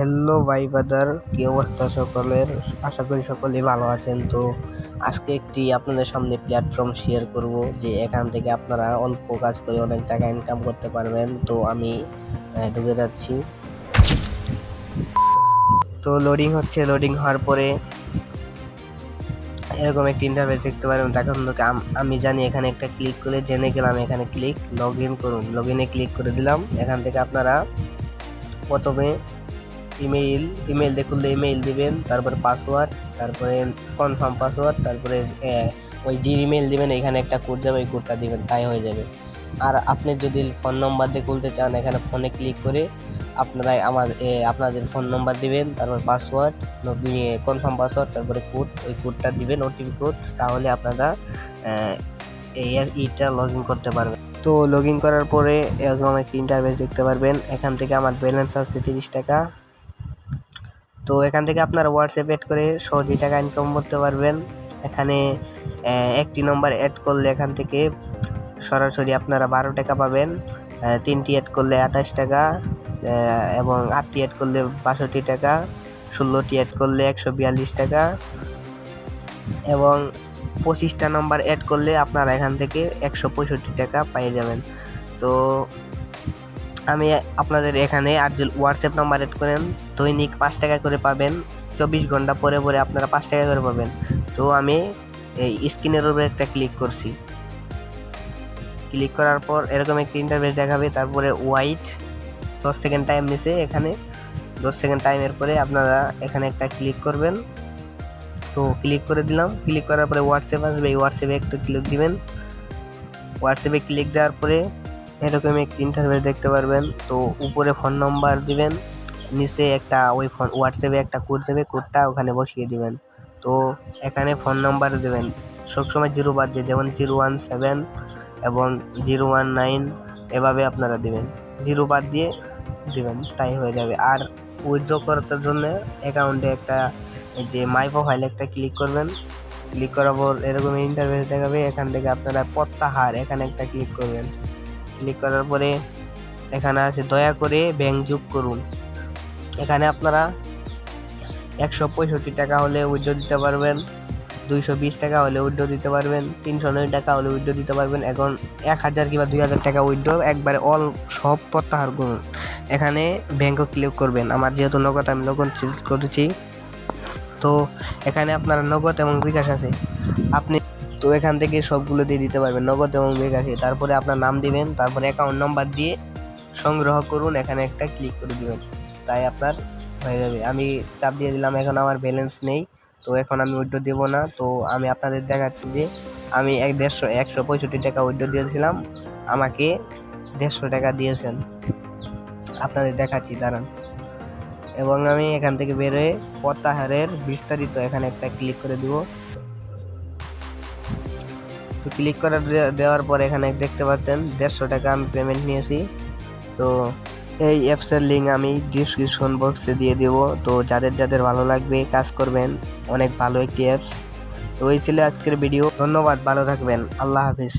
Hello ভাই বাদার কি অবস্থা সকলের? আশা করি সকলেই ভালো আছেন। তো আজকে একটি আপনাদের সামনে প্ল্যাটফর্ম শেয়ার করব, যে এখান থেকে আপনারা অল্প কাজ করে অনেক টাকা ইনকাম করতে পারবেন। তো আমি ঢুকে যাচ্ছি। তো লোডিং হচ্ছে লোডিং হওয়ার পরে এরকম একটি ইন্টারভেস দেখতে থেকে আম- আমি জানি এখানে একটা ক্লিক করে জেনে গেলাম এখানে ক্লিক লগ ইন করুন। লগ ইনে ক্লিক করে দিলাম। এখান থেকে আপনারা প্রথমে ইমেইল ইমেইল খুললে ইমেইল দিবেন, তারপরে পাসওয়ার্ড তারপরে কনফার্ম পাসওয়ার্ড তারপরে ওই যে ইমেইল দিবেন, এখানে একটা কোড যাবে, ওই কোডটা দিবেন, তাই হয়ে যাবে। আর আপনি যদি ফোন নম্বর দিয়ে খুলতে চান, এখানে ফোনে ক্লিক করে আপনারা আমার আপনাদের ফোন নম্বর দিবেন, তারপর পাসওয়ার্ড কনফার্ম পাসওয়ার্ড তারপরে কোড ওই কোডটা দিবেন ওটিপি কোড তাহলে আপনারা এই ইটা লগ ইন করতে পারবেন। তো লগ ইন করার পরে এরকম একটা ইন্টারভেস দেখতে পারবেন, এখান থেকে আমার ব্যালেন্স আছে তিরিশ টাকা। তো এখান থেকে আপনারা হোয়াটসঅ্যাপ অ্যাড করে সহজেই টাকা ইনকাম করতে পারবেন। এখানে একটি নম্বর অ্যাড করলে এখান থেকে সরাসরি আপনারা বারো টাকা পাবেন। তিনটি অ্যাড করলে আঠাশ টাকা এবং আটটি অ্যাড করলে বাষট্টি টাকা, ষোলোটি অ্যাড করলে একশো বিয়াল্লিশ টাকা, এবং পঁচিশটা নম্বর অ্যাড করলে আপনারা এখান থেকে একশো পঁয়ষট্টি টাকা পেয়ে যাবেন। তো আমি আপনাদের এখানে আর হোয়াটসঅ্যাপ নাম্বার এড করেন, দৈনিক পাঁচ টাকা করে পাবেন, চব্বিশ ঘণ্টা পরে পরে আপনারা পাঁচ টাকা করে পাবেন। তো আমি এই স্ক্রিনের উপরে একটা ক্লিক করছি। ক্লিক করার পর এরকম একটা ইন্টারভেস দেখাবে, তারপরে ওয়াইট দশ সেকেন্ড টাইম নিছে এখানে, দশ সেকেন্ড টাইমের পরে আপনারা এখানে একটা ক্লিক করবেন। তো ক্লিক করে দিলাম ক্লিক করার পরে হোয়াটসঅ্যাপ আসবে, এই হোয়াটসঅ্যাপে একটু ক্লিক দিবেন। হোয়াটসঅ্যাপে ক্লিক দেওয়ার পরে এরকম একটি ইন্টারভেস দেখতে পারবেন। তো উপরে ফোন নাম্বার দিবেন, নিচে একটা ওই ফোন হোয়াটসঅ্যাপে একটা কোড দেবে কোডটা ওখানে বসিয়ে দিবেন। তো এখানে ফোন নাম্বার দেবেন। সবসময় জিরো বাদ দিয়ে, যেমন জিরো ওয়ান সেভেন এবং জিরো ওয়ান নাইন, এভাবে আপনারা দিবেন। জিরো বাদ দিয়ে দিবেন, তাই হয়ে যাবে। আর উইথড্র করার জন্য অ্যাকাউন্টে একটা যে মাই প্রোফাইলে একটা ক্লিক করবেন। ক্লিক করার পর এরকম ইন্টারভেস দেখাবে, এখান থেকে আপনারা প্রত্যাহার এখানে একটা ক্লিক করবেন। ক্লিক করার পরে এখানে আছে দয়া করে ব্যাংক যোগ করুন। এখানে আপনারা একশো পঁয়ষট্টি টাকা হলে উইড্রো দিতে পারবেন, দুইশো বিশ টাকা হলে উইড্রো দিতে পারবেন, তিনশো নয় টাকা হলে উইড্রো দিতে পারবেন এখন এক হাজার কিংবা দুই হাজার টাকা উইড্রো একবারে অল সব প্রত্যাহার করুন। এখানে ব্যাংকও ক্লিক করবেন। আমার যেহেতু নগদ, আমি নগদ সিলেক্ট করেছি। তো এখানে আপনার নগদ এবং বিকাশ আছে। আপনি তো এখান থেকে সবগুলো দিয়ে দিতে পারবেন, নগদ এবং বিকাশে তারপরে আপনার নাম দিবেন, তারপরে অ্যাকাউন্ট নাম্বার দিয়ে সংগ্রহ করুন, এখানে একটা ক্লিক করে দিবেন। তাই আপনার হয়ে যাবে। আমি চাপ দিয়ে দিলাম, এখন আমার ব্যালেন্স নেই, তো এখন আমি উইড্রো দেবো না। তো আমি আপনাদের দেখাচ্ছি যে আমি এক দেড়শো, একশো পঁয়ষট্টি টাকা উইড্রো দিয়েছিলাম, আমাকে দেড়শো টাকা দিয়েছেন। আপনাদের দেখাচ্ছি, দাঁড়ান। এবং আমি এখান থেকে বেরোয় প্রত্যাহারের বিস্তারিত এখানে একটা ক্লিক করে দিব। তো ক্লিক করে দেওয়ার পর এখানে দেখতে পাচ্ছেন দেড়শো টাকা আমি পেমেন্ট নিয়েছি। তো এই অ্যাপসের লিঙ্ক আমি ডিসক্রিপশন বক্সে দিয়ে দেব। তো যাদের যাদের ভালো লাগবে কাজ করবেন, অনেক ভালো একটি অ্যাপস তো এই ছিল আজকের ভিডিও ধন্যবাদ, ভালো থাকবেন। আল্লাহ হাফিজ।